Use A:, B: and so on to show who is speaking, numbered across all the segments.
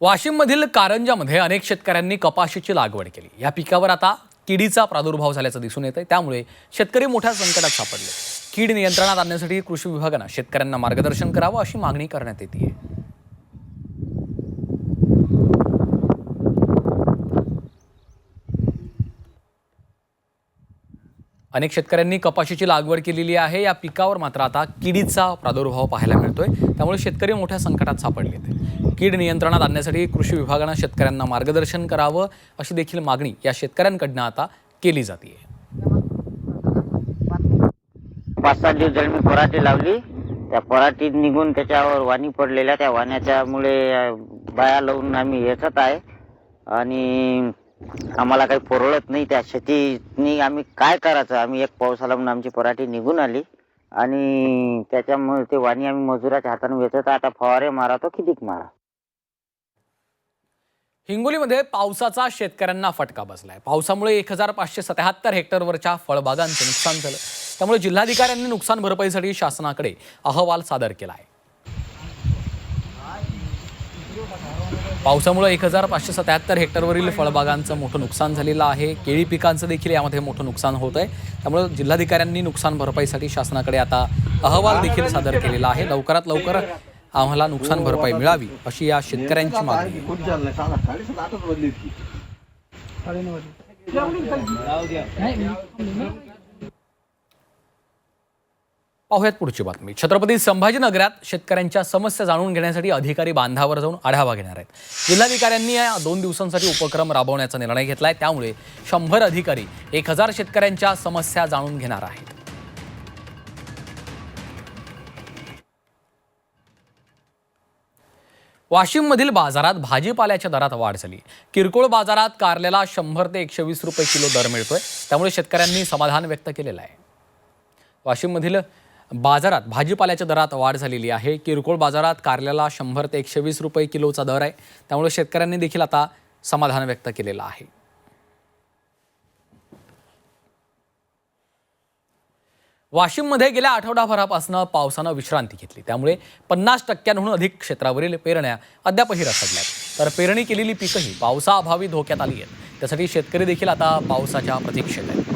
A: वाशिममधील कारंजामध्ये अनेक शेतकऱ्यांनी कपाशीची लागवड केली. या पिकावर आता किडीचा प्रादुर्भाव झाल्याचं दिसून येत आहे त्यामुळे शेतकरी मोठ्या संकटात सापडले. कीड नियंत्रणात आणण्यासाठी कृषी विभागानं शेतकऱ्यांना मार्गदर्शन करावं अशी मागणी करण्यात येते अनेक शेतकऱ्यांनी कपाशीची लागवड केलेली आहे. या पिकावर मात्र आता किडीचा प्रादुर्भाव पाहायला मिळतोय. त्यामुळे शेतकरी मोठ्या संकटात सापडले कीड नियंत्रणात आणण्यासाठी कृषी विभागानं शेतकऱ्यांना मार्गदर्शन करावं अशी देखील मागणी या शेतकऱ्यांकडनं आता केली जाते
B: पाच सात दिवस झाले मी पराठी लावली त्या पराठीत निघून त्याच्यावर वाणी पडलेल्या त्या वाण्याच्यामुळे बाया लावून आम्ही येतच आहे. आणि आम्हाला काही परवडत नाही त्या शेतीनी आम्ही काय करायचं? आम्ही एक पावसाला आला म्हणून आमची पराठी निघून आली. आणि त्याच्यामुळे ते वाणी आम्ही मजुराच्या हाताने वेचत आता फवारे मारा तो कितीक मारा?
A: हिंगोलीमध्ये पावसाचा शेतकऱ्यांना फटका बसलाय. पावसामुळे एक हजार पाचशे सत्याहत्तर हेक्टरवरच्या फळबागांचं नुकसान झालं. त्यामुळे जिल्हाधिकाऱ्यांनी नुकसान भरपाईसाठी शासनाकडे अहवाल सादर केला आहे पावसामुळे एक हजार पाचशे सत्याहत्तर हेक्टरवरील फळबागांचं मोठं नुकसान झालेलं आहे. केळी पिकांचं देखील यामध्ये मोठं नुकसान होत आहे त्यामुळे जिल्हाधिकाऱ्यांनी नुकसान भरपाईसाठी शासनाकडे आता अहवाल देखील सादर केलेला आहे. लवकरात लवकर आम्हाला नुकसान भरपाई मिळावी अशी या शेतकऱ्यांची मागणी आहे. पाहुयात पुढची बातमी. छत्रपती संभाजीनगरात शेतकऱ्यांच्या समस्या जाणून घेण्यासाठी अधिकारी बांधावर जाऊन आढावा घेणार आहेत. जिल्हाधिकाऱ्यांनी या दोन दिवसांसाठी उपक्रम राबवण्याचा निर्णय घेतलाय. त्यामुळे शंभर अधिकारी एक हजार शेतकऱ्यांच्या समस्या जाणून घेणार आहेत. वाशिममधील बाजारात भाजीपाल्याच्या दरात वाढ झाली. किरकोळ बाजारात कारल्याला शंभर ते एकशे वीस रुपये किलो दर मिळतोय. त्यामुळे शेतकऱ्यांनी समाधान व्यक्त केलेलं आहे. वाशिममधील बाजारात भाजीपाल्याच्या दरात वाढ झालेली आहे. किरकोळ बाजारात कारल्याला शंभर ते एकशे वीस रुपये किलोचा दर आहे. त्यामुळे शेतकऱ्यांनी देखील आता समाधान व्यक्त केलेलं आहे. वाशिममध्ये गेल्या आठवडाभरापासून पावसानं विश्रांती घेतली. त्यामुळे पन्नास टक्क्यांहून अधिक क्षेत्रावरील पेरण्या अद्यापही रखडल्यात तर पेरणी केलेली पिकंही पावसाअभावी धोक्यात आली आहेत. त्यासाठी शेतकरी देखील आता पावसाच्या प्रतीक्षेत आहेत.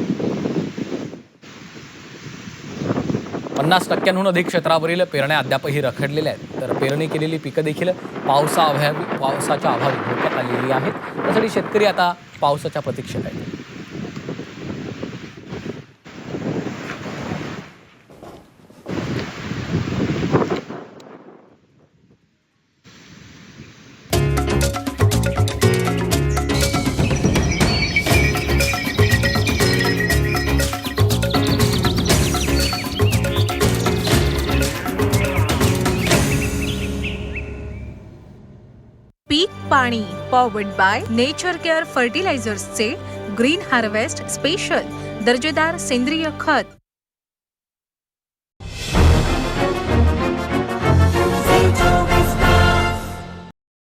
A: पन्नास टक्क्यांहून अधिक क्षेत्रावरील पेरण्या अद्यापही रखडलेल्या आहेत. तर पेरणी केलेली पिकं देखील पावसाअभावी पावसाच्या अभावी धोक्यात आलेली आहेत. त्यासाठी शेतकरी आता पावसाच्या प्रतीक्षेत आहेत.
C: पाणी पॉवर्ड बाय नेचर केअर फर्टिलायझर्सचे ग्रीन हार्वेस्ट स्पेशल दर्जेदार सेंद्रिय खत.